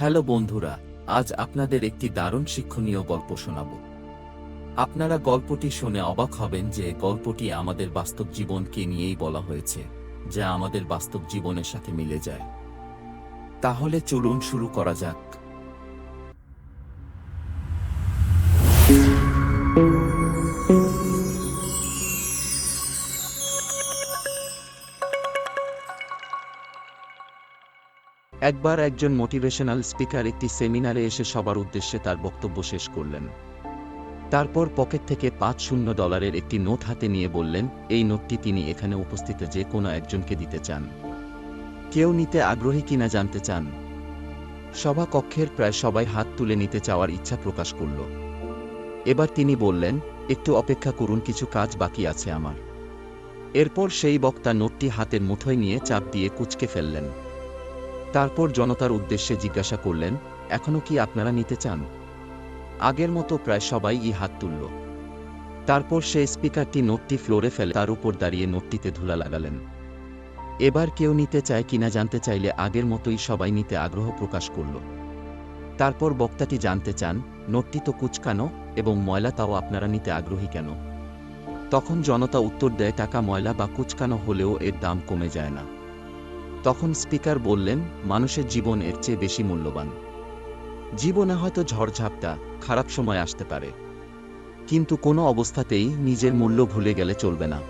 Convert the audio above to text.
Hello বন্ধুরা, আজ আপনাদের একটি দারুণ শিক্ষণীয় গল্প শোনাব। আপনারা গল্পটি শুনে অবাক হবেন যে গল্পটি আমাদের বাস্তব জীবনকে নিয়েই বলা হয়েছে, যা আমাদের বাস্তব জীবনের সাথে মিলে যায়। তাহলে চলুন শুরু করা যাক। একবার একজন মোটিভেশনাল স্পিকার একটি সেমিনারে এসে সবার উদ্দেশ্যে তার বক্তব্য শেষ করলেন। তারপর পকেট থেকে পাঁচ শূন্য ডলারের একটি নোট হাতে নিয়ে বললেন, এই নোটটি তিনি এখানে উপস্থিত যে কোনো একজনকে দিতে চান। কেউ নিতে আগ্রহী কিনা জানতে চান? সভা কক্ষের প্রায় সবাই হাত তুলে নিতে চাওয়ার ইচ্ছা প্রকাশ করল। এবার তিনি বললেন, একটু অপেক্ষা করুন, কিছু কাজ বাকি আছে আমার। এরপর সেই বক্তা নোটটি হাতের মুঠোয় নিয়ে চাপ দিয়ে কুচকে ফেললেন। তারপর জনতার উদ্দেশ্যে জিজ্ঞাসা করলেন এখনও কি আপনারা নিতে চান? আগের মতো প্রায় সবাই ই হাত তুলল। তারপর সেই স্পিকারটি নোটটি ফ্লোরে ফেলে তার উপর দাঁড়িয়ে নোটটিতে ধুলা লাগালেন। এবার কেউ নিতে চায় কিনা জানতে চাইলে আগের মতোই সবাই নিতে আগ্রহ প্রকাশ করল। তারপর বক্তাটি জানতে চান, নোটটি তো কুচকানো এবং ময়লা তাও আপনারা নিতে আগ্রহী কেন? তখন জনতা উত্তর দেয়, টাকা ময়লা বা কুচকানো হলেও এর দাম কমে যায় না। তখন স্পিকার বললেন, মানুষের জীবন এর চেয়ে বেশি মূল্যবান। জীবনে হয়তো ঝড়ঝাপটা খারাপ সময় আসতে পারে। কিন্তু কোনো অবস্থাতেই নিজের মূল্য ভুলে গেলে চলবে না।